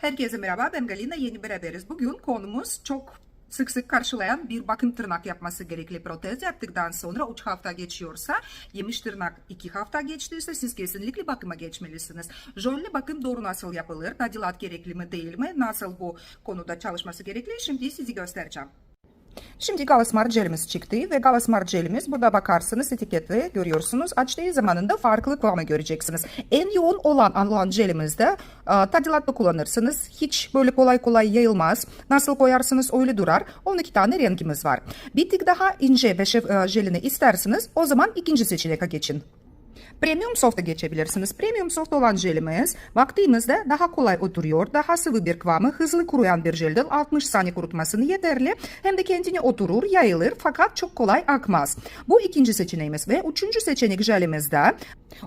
Herkese merhaba ben Galina yeni beraberiz. Bugün konumuz çok sık sık karşılayan bir bakım tırnak yapması gerekli protez yaptıktan sonra 3 hafta geçiyorsa yemiş tırnak 2 hafta geçtiyse siz kesinlikle bakıma geçmelisiniz. Jölle bakım doğru nasıl yapılır? Tadilat gerekli mi değil mi? Nasıl bu konuda çalışması gerekli? Şimdi sizi göstereceğim. Şimdi Galasmar jelimiz çıktı ve Galasmar jelimiz burada bakarsanız etikette görüyorsunuz. Açtığı zamanında farklı kıvamı göreceksiniz. En yoğun olan alınan jelimizde e, tadilatta kullanırsınız. Hiç böyle kolay kolay yayılmaz. Nasıl koyarsınız öyle durar. 12 tane rengimiz var. Bir tık daha ince ve şef, e, jelini isterseniz o zaman ikinci seçeneğe geçin. Premium soft'a geçebilirsiniz. Premium soft olan jelimiz baktığımızda daha kolay oturuyor. Daha sıvı bir kıvamı, hızlı kuruyan bir jelden 60 saniye kurutmasını yeterli. Hem de kendine oturur, yayılır fakat çok kolay akmaz. Bu ikinci seçeneğimiz ve üçüncü seçenek jelimizde.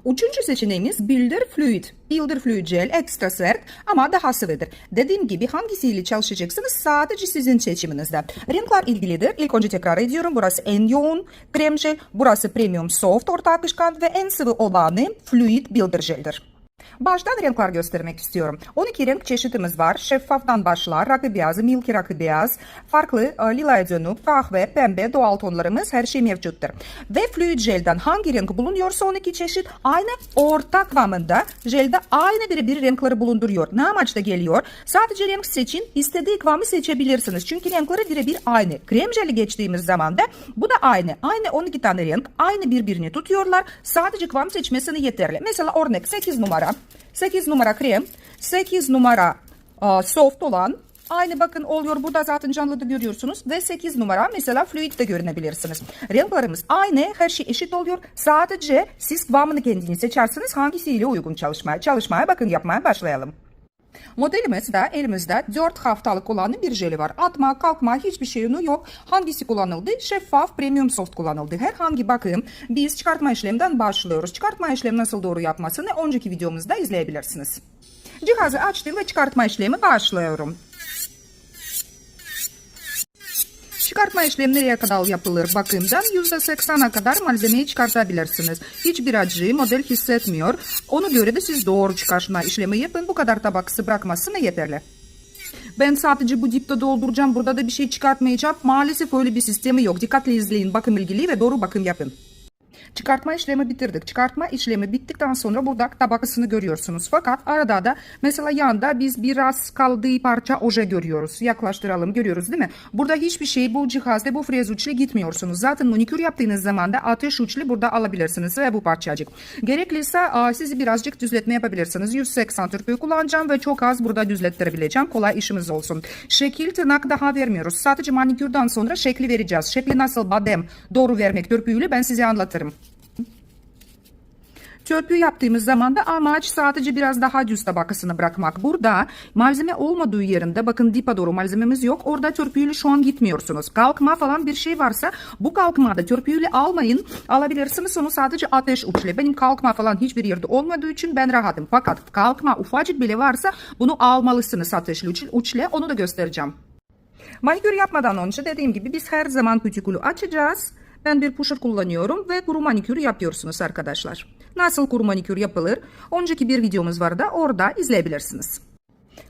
Üçüncü seçeneğimiz Builder Fluid. Builder Fluid Gel ekstra sert ama daha sıvıdır. Dediğim gibi hangisiyle çalışacaksınız sadece sizin seçiminizde. Renkler ilgilidir. İlk önce tekrar ediyorum. Burası en yoğun krem jel. Burası premium soft orta akışkan ve en sıvı olanı Fluid Builder Jel'dir. Baştan renkler göstermek istiyorum. 12 renk çeşitimiz var. Şeffaftan başlar, rakı beyazı, milki rakı beyaz, farklı e, lilaya dönük, kahve, pembe, doğal tonlarımız her şey mevcuttur. Ve fluid jelden hangi renk bulunuyorsa 12 çeşit aynı orta kıvamında jelde aynı bir bir renkleri bulunduruyor. Ne amaçla geliyor? Sadece renk seçin, istediği kıvamı seçebilirsiniz. Çünkü renkleri birebir aynı. Krem jeli geçtiğimiz zaman da bu da aynı. Aynı 12 tane renk, aynı birbirini tutuyorlar. Sadece kıvam seçmesini yeterli. Mesela örnek 8 numara. 8 numara krem, 8 numara aa, soft olan Aynı bakın oluyor burada zaten canlıda görüyorsunuz ve 8 numara mesela fluid de görebilirsiniz. Renklerimiz aynı her şey eşit oluyor. Sadece siz kıvamını kendiniz seçersiniz hangisiyle uygun çalışmaya. Çalışmaya bakın yapmaya başlayalım. Modelimizde elimizde 4 haftalık olan bir jeli var. Atma, kalkma hiçbir şeyini yok. Hangisi kullanıldı? Şeffaf premium soft kullanıldı. Herhangi bakım biz çıkartma işleminden başlıyoruz. Çıkartma işlemi nasıl doğru yapmasını önceki videomuzda izleyebilirsiniz. Cihazı açtım ve çıkartma işlemi başlıyorum. Çıkartma işlemi nereye kadar yapılır bakımdan %80'a kadar malzemeyi çıkartabilirsiniz. Hiçbir acı model hissetmiyor. Ona göre de siz doğru çıkartma işlemi yapın. Bu kadar tabakası bırakmasına yeterli. Ben sadece bu dipte dolduracağım. Burada da bir şey çıkartmayacağım. Maalesef öyle bir sistemi yok. Dikkatli izleyin bakım ilgili ve doğru bakım yapın. Çıkartma işlemi bitirdik. Çıkartma işlemi bittikten sonra burada tabakasını görüyorsunuz. Fakat arada da mesela yanda biz biraz kaldığı parça oje görüyoruz. Yaklaştıralım görüyoruz değil mi? Burada hiçbir şey bu cihazda bu frez uçlu gitmiyorsunuz. Zaten manikür yaptığınız zaman da ateş uçlu burada alabilirsiniz ve bu parçacık. Gerekliyse sizi birazcık düzletme yapabilirsiniz. 180 türpüyü kullanacağım ve çok az burada düzlettirebileceğim. Kolay işimiz olsun. Şekil tırnak daha vermiyoruz. Sadece manikürden sonra şekli vereceğiz. Şekli nasıl badem doğru vermek türpüyle ben size anlatırım. Törpü yaptığımız zaman da amaç sadece biraz daha düz tabakasını bırakmak. Burada malzeme olmadığı yerinde bakın dipa doğru malzememiz yok. Orada törpüyle şu an gitmiyorsunuz. Kalkma falan bir şey varsa bu kalkmada törpüyle almayın. Alabilirsiniz onu sadece ateş uçle. Benim kalkma falan hiçbir yerde olmadığı için ben rahatım. Fakat kalkma ufacık bile varsa bunu almalısınız ateşli uçle. Onu da göstereceğim. Manikür yapmadan önce dediğim gibi biz her zaman kutikülü açacağız. Ben bir pusher kullanıyorum ve kuru manikür yapıyorsunuz arkadaşlar. Nasıl kuru manikür yapılır? Önceki bir videomuz var da orada izleyebilirsiniz.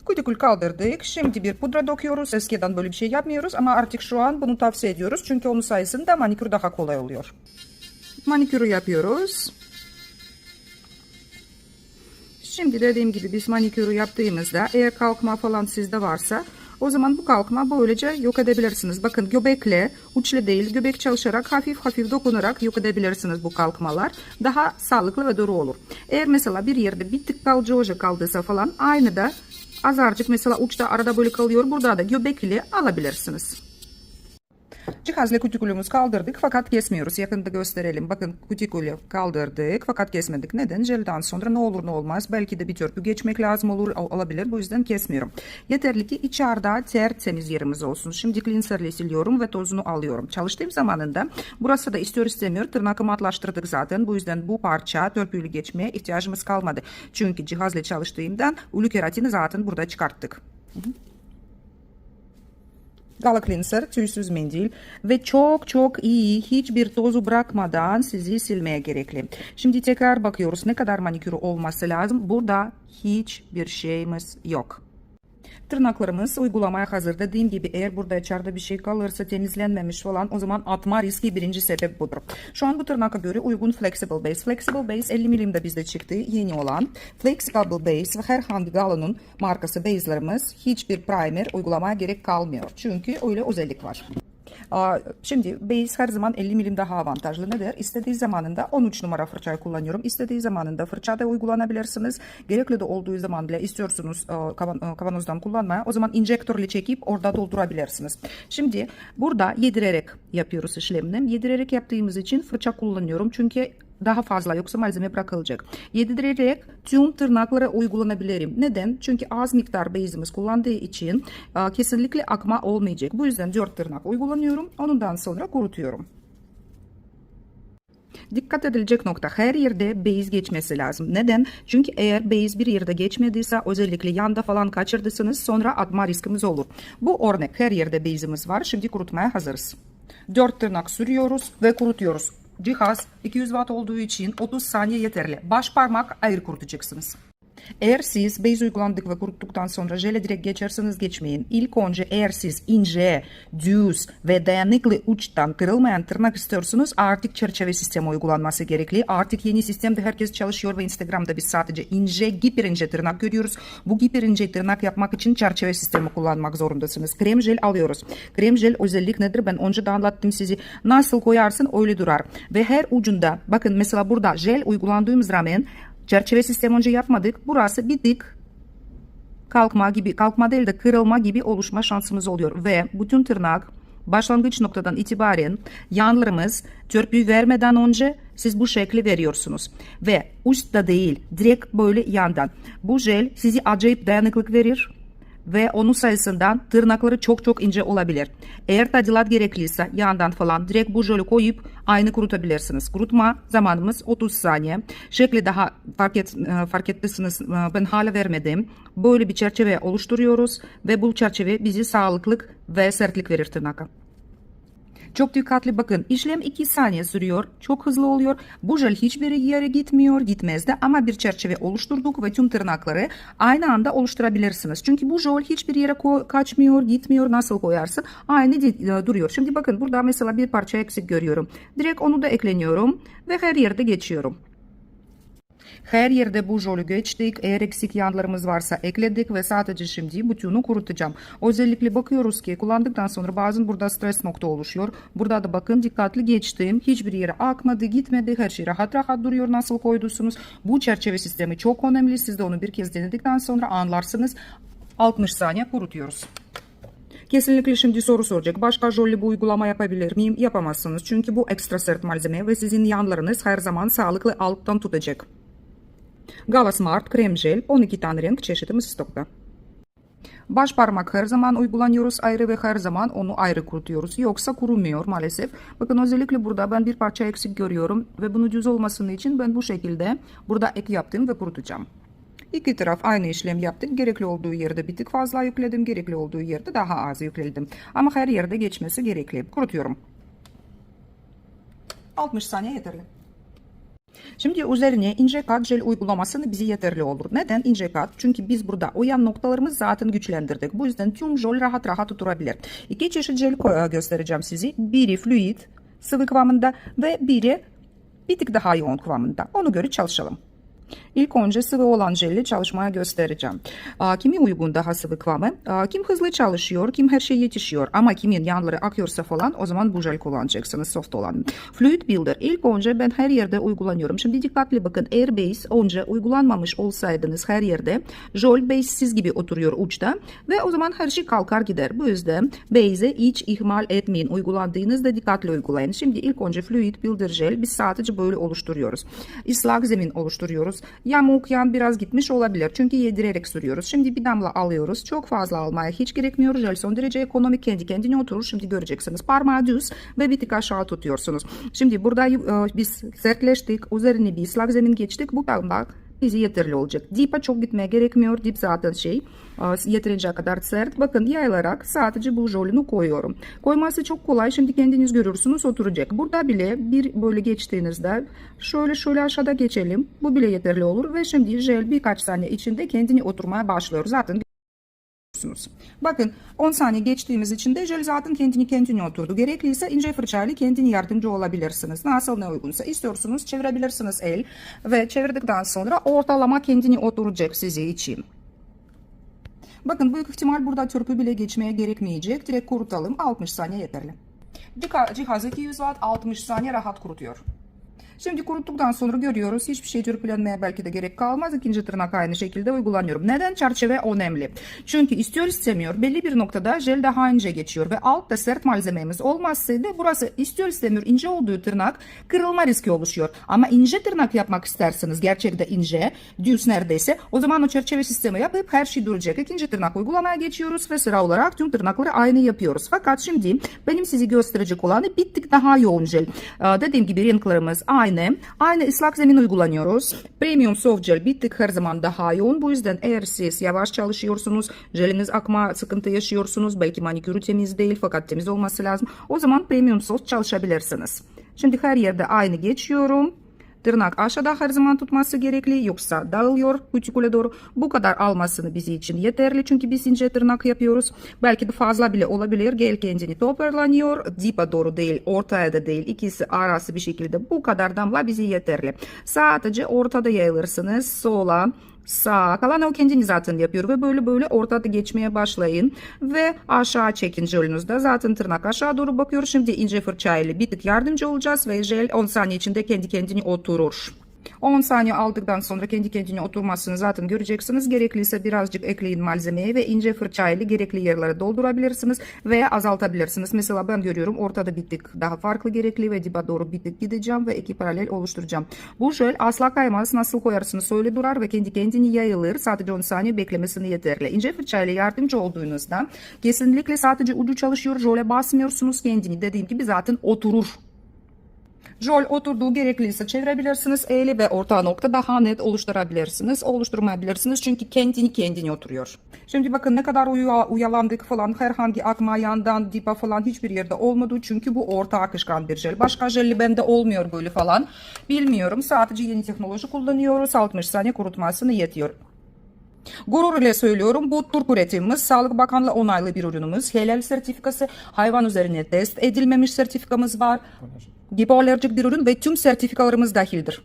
Kutikül kaldırdık. Şimdi bir pudra döküyoruz. Eskiden böyle bir şey yapmıyoruz ama artık şu an bunu tavsiye ediyoruz. Çünkü onun sayesinde manikür daha kolay oluyor. Manikürü yapıyoruz. Şimdi dediğim gibi biz manikürü yaptığımızda eğer kalkma falan sizde varsa o zaman bu kalkma böylece yok edebilirsiniz. Bakın göbekle, uçla değil göbek çalışarak hafif hafif dokunarak yok edebilirsiniz bu kalkmalar. Daha sağlıklı ve doğru olur. Eğer mesela bir yerde bir tık kalıcı oje kaldıysa falan aynı da azarcık mesela uçta arada böyle kalıyor. Burada da göbekle alabilirsiniz. Cihazla kutikülümüzü kaldırdık fakat kesmiyoruz. Yakında gösterelim. Bakın kutikülü kaldırdık fakat kesmedik. Neden? Jelden sonra ne olur ne olmaz. Belki de bir törpü geçmek lazım olur olabilir. Bu yüzden kesmiyorum. Yeterli ki içeride tertemiz yerimiz olsun. Şimdi cleanserle siliyorum ve tozunu alıyorum. Çalıştığım zamanında burası da istiyor istemiyor. Tırnakımı atlaştırdık zaten. Bu yüzden bu parça törpüyle geçmeye ihtiyacımız kalmadı. Çünkü cihazla çalıştığımdan ulu keratini zaten burada çıkarttık. Hı hı. Gala Cleanser tüysüz mendil ve çok çok iyi hiçbir tozu bırakmadan sizi silmeye gerekli. Şimdi tekrar bakıyoruz ne kadar manikür olması lazım. Burada hiçbir şeyimiz yok. Tırnaklarımız uygulamaya hazır. Dediğim gibi eğer burada içeride bir şey kalırsa temizlenmemiş falan o zaman atma riski birinci sebep budur. Şu an bu tırnaka göre uygun Flexible Base. Flexible Base 50 milimde bizde çıktı yeni olan. Flexible Base ve herhangi Galon'un markası base'larımız hiçbir primer uygulamaya gerek kalmıyor. Çünkü öyle özellik var. Şimdi base her zaman 50 milim daha avantajlı. Nedir? İstediği zamanında 13 numara fırçayı kullanıyorum. İstediği zamanında fırça da uygulanabilirsiniz. Gerekli de olduğu zaman bile istiyorsunuz kavan- kavanozdan kullanmaya. O zaman injektörle çekip orada doldurabilirsiniz. Şimdi burada yedirerek yapıyoruz işlemini. Yedirerek yaptığımız için fırça kullanıyorum. Çünkü daha fazla yoksa malzeme bırakılacak. Yedirerek tüm tırnaklara uygulanabilirim. Neden? Çünkü az miktar base'imiz kullandığı için e, kesinlikle akma olmayacak. Bu yüzden 4 tırnak uygulanıyorum. Ondan sonra kurutuyorum. Dikkat edilecek nokta her yerde base geçmesi lazım. Neden? Çünkü eğer base bir yerde geçmediyse özellikle yanda falan kaçırdıysanız sonra atma riskimiz olur. Bu örnek her yerde base'imiz var. Şimdi kurutmaya hazırız. 4 tırnak sürüyoruz ve kurutuyoruz. Cihaz 200 watt olduğu için 30 saniye yeterli. Baş parmak ayrı kurutacaksınız. Eğer siz base uygulandık ve kuruttuktan sonra jele direkt geçerseniz geçmeyin. İlk önce eğer siz ince, düz ve dayanıklı uçtan kırılmayan tırnak istiyorsunuz artık çerçeve sistemi uygulanması gerekli. Artık yeni sistemde herkes çalışıyor ve Instagram'da biz sadece ince, giper ince tırnak görüyoruz. Bu giper ince tırnak yapmak için çerçeve sistemi kullanmak zorundasınız. Krem jel alıyoruz. Krem jel özellik nedir? Ben önce de anlattım sizi. Nasıl koyarsın öyle durar. Ve her ucunda bakın mesela burada jel uygulandığımız rağmen Çerçeve sistemi önce yapmadık. Burası bir dik kalkma gibi, kalkma değil de kırılma gibi oluşma şansımız oluyor. Ve bütün tırnak başlangıç noktadan itibaren yanlarımız törpüyü vermeden önce siz bu şekli veriyorsunuz. Ve üstte değil direkt böyle yandan. Bu jel sizi acayip dayanıklık verir ve onun sayesinde tırnakları çok çok ince olabilir. Eğer tadilat gerekliyse yandan falan direkt bu jölü koyup aynı kurutabilirsiniz. Kurutma zamanımız 30 saniye. Şekli daha fark, et, e, fark ettiyseniz e, ben hala vermedim. Böyle bir çerçeve oluşturuyoruz ve bu çerçeve bizi sağlıklık ve sertlik verir tırnaka. Çok dikkatli bakın. İşlem 2 saniye sürüyor. Çok hızlı oluyor. Bu jel hiçbir yere gitmiyor, gitmez de ama bir çerçeve oluşturduk ve tüm tırnakları aynı anda oluşturabilirsiniz. Çünkü bu jel hiçbir yere kaçmıyor, gitmiyor. Nasıl koyarsın? Aynı e, duruyor. Şimdi bakın burada mesela bir parça eksik görüyorum. Direkt onu da ekleniyorum ve her yerde geçiyorum. Her yerde bu jolü geçtik. Eğer eksik yanlarımız varsa ekledik ve sadece şimdi bütünü kurutacağım. Özellikle bakıyoruz ki kullandıktan sonra bazen burada stres nokta oluşuyor. Burada da bakın dikkatli geçtim. Hiçbir yere akmadı, gitmedi. Her şey rahat rahat duruyor nasıl koyduysunuz. Bu çerçeve sistemi çok önemli. Siz de onu bir kez denedikten sonra anlarsınız. 60 saniye kurutuyoruz. Kesinlikle şimdi soru soracak. Başka jolly bu uygulama yapabilir miyim? Yapamazsınız. Çünkü bu ekstra sert malzeme ve sizin yanlarınız her zaman sağlıklı alttan tutacak. Gala Smart krem jel 12 tane renk çeşitimiz stokta. Baş parmak her zaman uygulanıyoruz ayrı ve her zaman onu ayrı kurutuyoruz. Yoksa kurumuyor maalesef. Bakın özellikle burada ben bir parça eksik görüyorum ve bunu düz olmasının için ben bu şekilde burada ek yaptım ve kurutacağım. İki taraf aynı işlem yaptık. Gerekli olduğu yerde bir tık fazla yükledim. Gerekli olduğu yerde daha az yükledim. Ama her yerde geçmesi gerekli. Kurutuyorum. 60 saniye yeterli. Şimdi üzerine ince kat jel uygulamasını bize yeterli olur. Neden ince kat? Çünkü biz burada uyan noktalarımızı zaten güçlendirdik. Bu yüzden tüm jel rahat rahat oturabilir. İki çeşit jel ko- göstereceğim size. Biri fluid, sıvı kıvamında ve biri bir tık daha yoğun kıvamında. Onu göre çalışalım. İlk önce sıvı olan jelle çalışmaya göstereceğim. Kimi uygun daha sıvı kıvamı? Kim hızlı çalışıyor, kim her şey yetişiyor. Ama kimin yanları akıyorsa falan o zaman bu jel kullanacaksınız soft olan. Fluid Builder ilk önce ben her yerde uygulanıyorum. Şimdi dikkatli bakın Airbase önce uygulanmamış olsaydınız her yerde jol base siz gibi oturuyor uçta ve o zaman her şey kalkar gider. Bu yüzden base'i hiç ihmal etmeyin. Uygulandığınızda dikkatli uygulayın. Şimdi ilk önce Fluid Builder Gel biz sadece böyle oluşturuyoruz. Islak zemin oluşturuyoruz. Yamuk yan biraz gitmiş olabilir. Çünkü yedirerek sürüyoruz. Şimdi bir damla alıyoruz. Çok fazla almaya hiç gerekmiyor. Jel son derece ekonomik kendi kendine oturur. Şimdi göreceksiniz. Parmağı düz ve bir tık aşağı tutuyorsunuz. Şimdi burada e, biz sertleştik. Üzerine bir ıslak zemin geçtik. Bu damla bize yeterli olacak. Dip'e çok gitmeye gerekmiyor. Dip zaten şey e, yeterince kadar sert. Bakın yayılarak sadece bu jolünü koyuyorum. Koyması çok kolay. Şimdi kendiniz görürsünüz oturacak. Burada bile bir böyle geçtiğinizde şöyle şöyle aşağıda geçelim. Bu bile yeterli olur ve şimdi jel birkaç saniye içinde kendini oturmaya başlıyor. Zaten yapıyorsunuz. Bakın 10 saniye geçtiğimiz için de jel zaten kendini kendine oturdu. Gerekliyse ince fırçayla kendini yardımcı olabilirsiniz. Nasıl ne uygunsa istiyorsunuz çevirebilirsiniz el ve çevirdikten sonra ortalama kendini oturacak sizi için. Bakın büyük ihtimal burada törpü bile geçmeye gerekmeyecek. Direkt kurutalım. 60 saniye yeterli. Ciha- Cihaz 200 watt 60 saniye rahat kurutuyor. Şimdi kuruttuktan sonra görüyoruz hiçbir şey törpülenmeye belki de gerek kalmaz. İkinci tırnak aynı şekilde uygulanıyorum. Neden? Çerçeve önemli. Çünkü istiyor istemiyor belli bir noktada jel daha ince geçiyor ve altta sert malzememiz olmazsaydı burası istiyor istemiyor ince olduğu tırnak kırılma riski oluşuyor. Ama ince tırnak yapmak isterseniz gerçekten ince düz neredeyse o zaman o çerçeve sistemi yapıp her şey duracak. İkinci tırnak uygulamaya geçiyoruz ve sıra olarak tüm tırnakları aynı yapıyoruz. Fakat şimdi benim sizi gösterecek olanı bir tık daha yoğun jel. Ee, Dediğim gibi renklerimiz aynı. Aynı ıslak zemin uygulanıyoruz. Premium soft gel bir tık her zaman daha yoğun. Bu yüzden eğer siz yavaş çalışıyorsunuz, jeliniz akma sıkıntı yaşıyorsunuz, belki manikürü temiz değil fakat temiz olması lazım. O zaman premium soft çalışabilirsiniz. Şimdi her yerde aynı geçiyorum. Tırnak aşağıda her zaman tutması gerekli yoksa dağılıyor kutikule doğru. Bu kadar almasını bizi için yeterli çünkü biz ince tırnak yapıyoruz. Belki de fazla bile olabilir. Gel kendini toparlanıyor. Dipa doğru değil, ortaya da değil. İkisi arası bir şekilde bu kadar damla bizi yeterli. Sadece ortada yayılırsınız. Sola, sağ kalan o kendini zaten yapıyor ve böyle böyle ortada geçmeye başlayın. Ve aşağı çekin jölünüzde. Zaten tırnak aşağı doğru bakıyor şimdi ince fırçayla bir tık yardımcı olacağız ve jel 10 saniye içinde kendi kendini oturur 10 saniye aldıktan sonra kendi kendine oturmasını zaten göreceksiniz. Gerekliyse birazcık ekleyin malzemeyi ve ince fırçayla gerekli yerlere doldurabilirsiniz veya azaltabilirsiniz. Mesela ben görüyorum ortada bir tık daha farklı gerekli ve diba doğru bir gideceğim ve iki paralel oluşturacağım. Bu jel asla kaymaz. Nasıl koyarsınız öyle durar ve kendi kendini yayılır. Sadece 10 saniye beklemesini yeterli. İnce fırçayla yardımcı olduğunuzda kesinlikle sadece ucu çalışıyor. Jole basmıyorsunuz kendini. Dediğim gibi zaten oturur. Jol oturduğu gerekliyse çevirebilirsiniz. Eğri ve orta nokta daha net oluşturabilirsiniz. Oluşturmayabilirsiniz çünkü kendini kendine oturuyor. Şimdi bakın ne kadar uya, uyalandık falan herhangi akma yandan dipa falan hiçbir yerde olmadı. Çünkü bu orta akışkan bir jel. Başka jelli bende olmuyor böyle falan. Bilmiyorum. Sadece yeni teknoloji kullanıyoruz. 60 saniye kurutmasını yetiyor. Gurur ile söylüyorum bu Türk üretimimiz Sağlık Bakanlığı onaylı bir ürünümüz. Helal sertifikası hayvan üzerine test edilmemiş sertifikamız var. Hipoalerjik bir ürün ve tüm sertifikalarımız dahildir.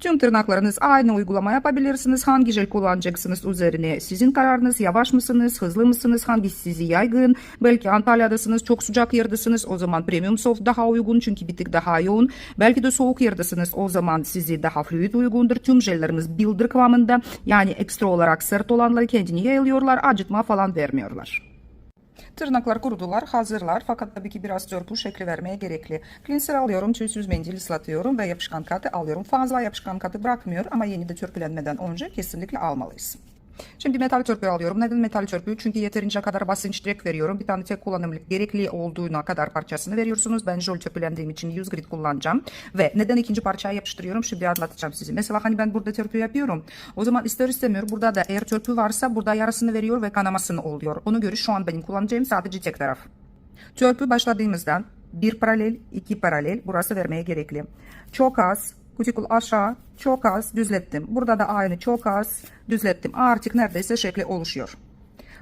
Tüm tırnaklarınız aynı uygulama yapabilirsiniz. Hangi jel kullanacaksınız üzerine sizin kararınız. Yavaş mısınız, hızlı mısınız, hangisi sizi yaygın. Belki Antalya'dasınız, çok sıcak yerdesiniz. O zaman Premium Soft daha uygun çünkü bir tık daha yoğun. Belki de soğuk yerdesiniz. O zaman sizi daha fluid uygundur. Tüm jellerimiz bildir kıvamında. Yani ekstra olarak sert olanları kendini yayılıyorlar. Acıtma falan vermiyorlar. Tırnaklar kurudular, hazırlar fakat tabii ki biraz törpü şekli vermeye gerekli. Cleanser alıyorum, tüysüz mendil ıslatıyorum ve yapışkan katı alıyorum. Fazla yapışkan katı bırakmıyor ama yeni de törpülenmeden önce kesinlikle almalıyız. Şimdi metal törpü alıyorum. Neden metal törpü? Çünkü yeterince kadar basınç direkt veriyorum. Bir tane tek kullanımlık gerekli olduğuna kadar parçasını veriyorsunuz. Ben jol törpülendiğim için 100 grit kullanacağım. Ve neden ikinci parçayı yapıştırıyorum? Şimdi anlatacağım size. Mesela hani ben burada törpü yapıyorum. O zaman ister istemiyor. Burada da eğer törpü varsa burada yarısını veriyor ve kanamasını oluyor. Onu göre şu an benim kullanacağım sadece tek taraf. Törpü başladığımızdan bir paralel, iki paralel burası vermeye gerekli. Çok az, kutikul aşağı, çok az düzlettim. Burada da aynı çok az düzlettim. Artık neredeyse şekli oluşuyor.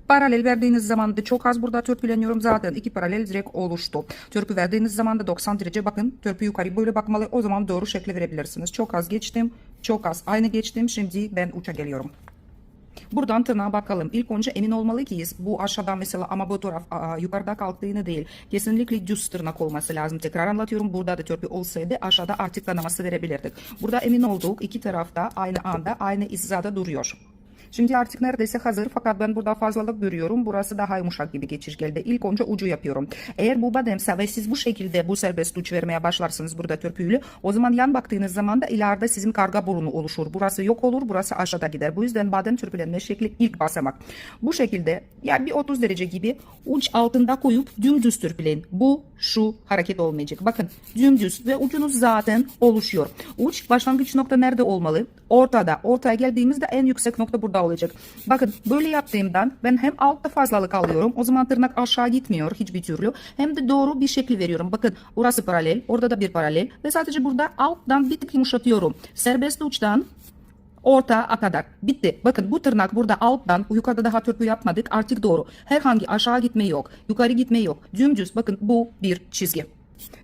Paralel verdiğiniz zaman da çok az burada törpüleniyorum. Zaten iki paralel direkt oluştu. Törpü verdiğiniz zaman da 90 derece bakın. Törpü yukarı böyle bakmalı. O zaman doğru şekli verebilirsiniz. Çok az geçtim. Çok az aynı geçtim. Şimdi ben uça geliyorum. Buradan tırnağa bakalım. İlk önce emin olmalıyız. Bu aşağıdan mesela ama bu taraf aa, yukarıda kalktığını değil. Kesinlikle düz tırnak olması lazım. Tekrar anlatıyorum. Burada da törpü olsaydı aşağıda artık kanaması verebilirdik. Burada emin olduk. iki tarafta aynı anda aynı hizada duruyor. Şimdi artık neredeyse hazır fakat ben burada fazlalık görüyorum. Burası daha yumuşak gibi geçirgelde. İlk önce ucu yapıyorum. Eğer bu bademse ve siz bu şekilde bu serbest uç vermeye başlarsınız burada törpüyle o zaman yan baktığınız zaman da ileride sizin karga burnu oluşur. Burası yok olur, burası aşağıda gider. Bu yüzden badem törpülenme şekli ilk basamak. Bu şekilde yani bir 30 derece gibi uç altında koyup dümdüz törpüleyin. Bu şu hareket olmayacak. Bakın dümdüz ve ucunuz zaten oluşuyor. Uç başlangıç nokta nerede olmalı? Ortada. Ortaya geldiğimizde en yüksek nokta burada olacak. Bakın böyle yaptığımdan ben hem altta fazlalık alıyorum. O zaman tırnak aşağı gitmiyor hiçbir türlü. Hem de doğru bir şekil veriyorum. Bakın burası paralel. Orada da bir paralel. Ve sadece burada alttan bir tık yumuşatıyorum. Serbest uçtan orta kadar. Bitti. Bakın bu tırnak burada alttan yukarıda daha törpü yapmadık. Artık doğru. Herhangi aşağı gitme yok. Yukarı gitme yok. Dümdüz bakın bu bir çizgi.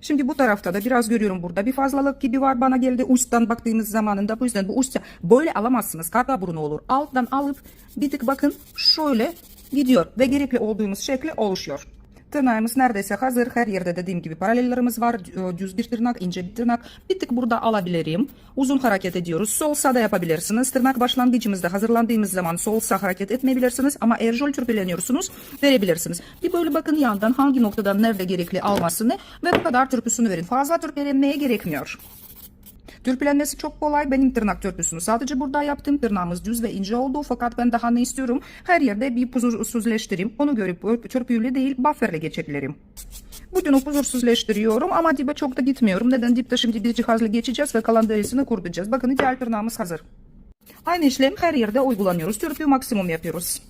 Şimdi bu tarafta da biraz görüyorum burada bir fazlalık gibi var bana geldi. Üstten baktığınız zamanında bu yüzden bu üstte böyle alamazsınız. Karga burnu olur. Alttan alıp bir tık bakın şöyle gidiyor ve gerekli olduğumuz şekli oluşuyor. Tırnağımız neredeyse hazır. Her yerde dediğim gibi paralellerimiz var. Dü- Düz bir tırnak, ince bir tırnak. Bir tık burada alabilirim. Uzun hareket ediyoruz. Sol sağ da yapabilirsiniz. Tırnak başlangıcımızda hazırlandığımız zaman sol sağ hareket etmeyebilirsiniz. Ama eğer jol türpüleniyorsunuz verebilirsiniz. Bir böyle bakın yandan hangi noktadan nerede gerekli almasını ve bu kadar türpüsünü verin. Fazla türpülenmeye gerekmiyor. Türpülenmesi çok kolay. Benim tırnak törpüsünü sadece burada yaptım. Tırnağımız düz ve ince oldu. Fakat ben daha ne istiyorum? Her yerde bir puzursuzleştireyim. Onu görüp törpüyle değil bufferle geçebilirim. Bütün puzursuzleştiriyorum ama dibe çok da gitmiyorum. Neden? Dipte şimdi bir cihazla geçeceğiz ve kalan derisini kurutacağız. Bakın ideal tırnağımız hazır. Aynı işlem her yerde uygulanıyoruz. Törpüyü maksimum yapıyoruz.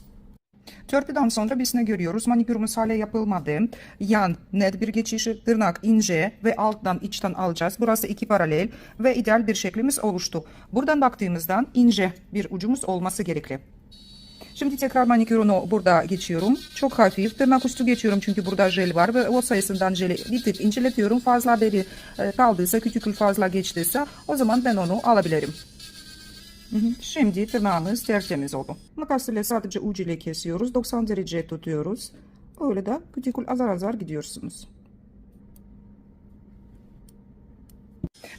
Törpüden sonra biz ne görüyoruz? Manikürümüz hala yapılmadı. Yan net bir geçişi, tırnak ince ve alttan içten alacağız. Burası iki paralel ve ideal bir şeklimiz oluştu. Buradan baktığımızdan ince bir ucumuz olması gerekli. Şimdi tekrar manikürünü burada geçiyorum. Çok hafif tırnak üstü geçiyorum çünkü burada jel var ve o sayısından jeli bir tık inceletiyorum. Fazla beri e, kaldıysa, küçük fazla geçtiyse o zaman ben onu alabilirim. Hı hı. Şimdi tırnağımız tertemiz oldu. Makas ile sadece ucuyla kesiyoruz. 90 derece tutuyoruz. Öyle de kütikül azar azar gidiyorsunuz.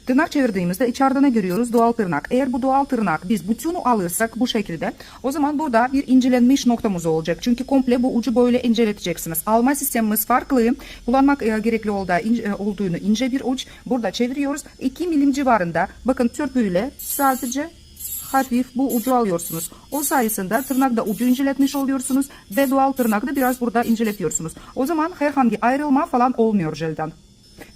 Tırnak çevirdiğimizde içeride ne görüyoruz? Doğal tırnak. Eğer bu doğal tırnak biz bütünü alırsak bu şekilde o zaman burada bir incelenmiş noktamız olacak. Çünkü komple bu ucu böyle inceleteceksiniz. Alma sistemimiz farklı. Kullanmak e, gerekli olduğu, ince, e, olduğunu ince bir uç. Burada çeviriyoruz. 2 milim civarında. Bakın törpüyle sadece hafif bu ucu alıyorsunuz. O sayesinde tırnakta ucu inceletmiş oluyorsunuz ve doğal tırnakta biraz burada inceletiyorsunuz. O zaman herhangi ayrılma falan olmuyor jelden.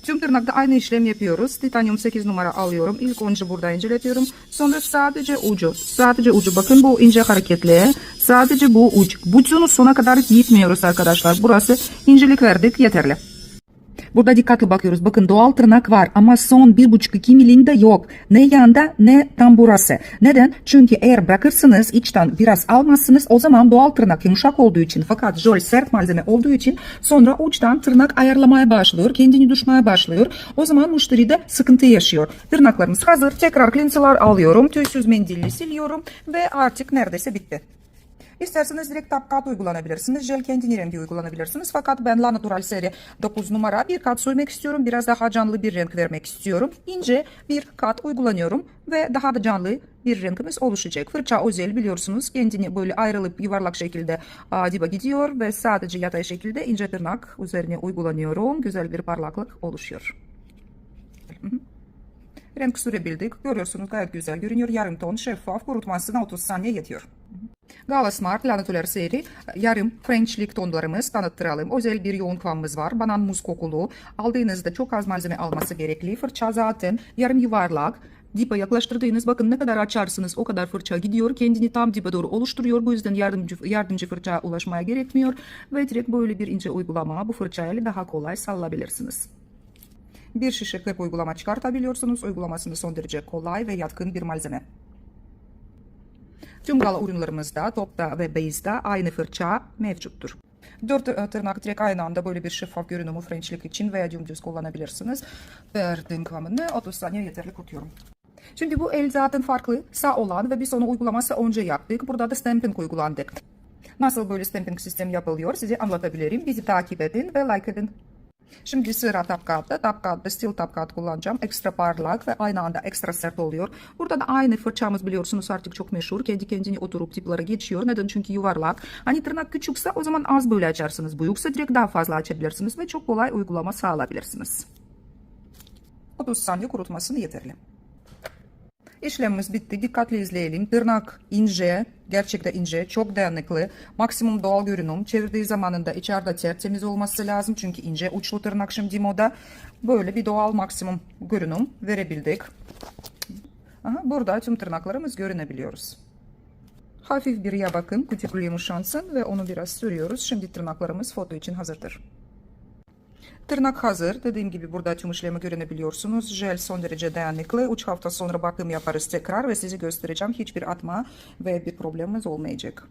Tüm tırnakta aynı işlem yapıyoruz. Titanyum 8 numara alıyorum. İlk önce burada inceletiyorum. Sonra sadece ucu. Sadece ucu. Bakın bu ince hareketli. Sadece bu uç. Bütünü sona kadar gitmiyoruz arkadaşlar. Burası incelik verdik yeterli. Burada dikkatli bakıyoruz. Bakın doğal tırnak var ama son 1,5-2 milimde yok. Ne yanda ne tam burası. Neden? Çünkü eğer bırakırsınız içten biraz almazsınız o zaman doğal tırnak yumuşak olduğu için fakat jol sert malzeme olduğu için sonra uçtan tırnak ayarlamaya başlıyor. Kendini düşmeye başlıyor. O zaman müşteri de sıkıntı yaşıyor. Tırnaklarımız hazır. Tekrar cleanser'lar alıyorum. Tüysüz mendille siliyorum ve artık neredeyse bitti. İsterseniz direkt tap kat uygulanabilirsiniz. Jel kendini rengi uygulanabilirsiniz. Fakat ben La Natural seri 9 numara bir kat sürmek istiyorum. Biraz daha canlı bir renk vermek istiyorum. İnce bir kat uygulanıyorum ve daha da canlı bir renkimiz oluşacak. Fırça özel biliyorsunuz. Kendini böyle ayrılıp yuvarlak şekilde aa, dibe gidiyor ve sadece yatay şekilde ince tırnak üzerine uygulanıyorum. Güzel bir parlaklık oluşuyor. Renk sürebildik. Görüyorsunuz gayet güzel görünüyor. Yarım ton şeffaf kurutmasına 30 saniye yetiyor. Gala Smart Lanatular seri yarım Frenchlik tonlarımız tanıttıralım. Özel bir yoğun kıvamımız var. Banan muz kokulu. Aldığınızda çok az malzeme alması gerekli. Fırça zaten yarım yuvarlak. Dibe yaklaştırdığınız bakın ne kadar açarsınız o kadar fırça gidiyor. Kendini tam dibe doğru oluşturuyor. Bu yüzden yardımcı, yardımcı fırça ulaşmaya gerekmiyor. Ve direkt böyle bir ince uygulama bu fırçayla daha kolay sallayabilirsiniz. Bir şişe klep uygulama çıkartabiliyorsunuz. Uygulamasını son derece kolay ve yatkın bir malzeme. Tüm gala ürünlerimizde, topta ve base'de aynı fırça mevcuttur. Dört tırnak direkt aynı anda böyle bir şeffaf görünümü Frenchlik için veya dümdüz kullanabilirsiniz. Verdiğim kıvamını 30 saniye yeterli kurutuyorum. Şimdi bu el zaten farklı, sağ olan ve biz onu uygulaması önce yaptık. Burada da stamping uygulandık. Nasıl böyle stamping sistemi yapılıyor size anlatabilirim. Bizi takip edin ve like edin. Şimdi sıra tapkatta. Tapkatta steel tapkat kullanacağım. Ekstra parlak ve aynı anda ekstra sert oluyor. Burada da aynı fırçamız biliyorsunuz artık çok meşhur. Kendi kendine oturup tiplara geçiyor. Neden? Çünkü yuvarlak. Hani tırnak küçükse o zaman az böyle açarsınız. Büyükse direkt daha fazla açabilirsiniz ve çok kolay uygulama sağlayabilirsiniz. 30 saniye kurutmasını yeterli. İşlemimiz bitti. Dikkatli izleyelim. Tırnak ince, gerçekten ince, çok dayanıklı. Maksimum doğal görünüm. Çevirdiği zamanında içeride tertemiz olması lazım. Çünkü ince uçlu tırnak şimdi moda. Böyle bir doğal maksimum görünüm verebildik. Aha, burada tüm tırnaklarımız görünebiliyoruz. Hafif bir ya bakın. Kutikül yumuşansın ve onu biraz sürüyoruz. Şimdi tırnaklarımız foto için hazırdır. Tırnak hazır. Dediğim gibi burada tüm işlemi görebiliyorsunuz. Jel son derece dayanıklı. 3 hafta sonra bakım yaparız tekrar ve sizi göstereceğim. Hiçbir atma ve bir problemimiz olmayacak.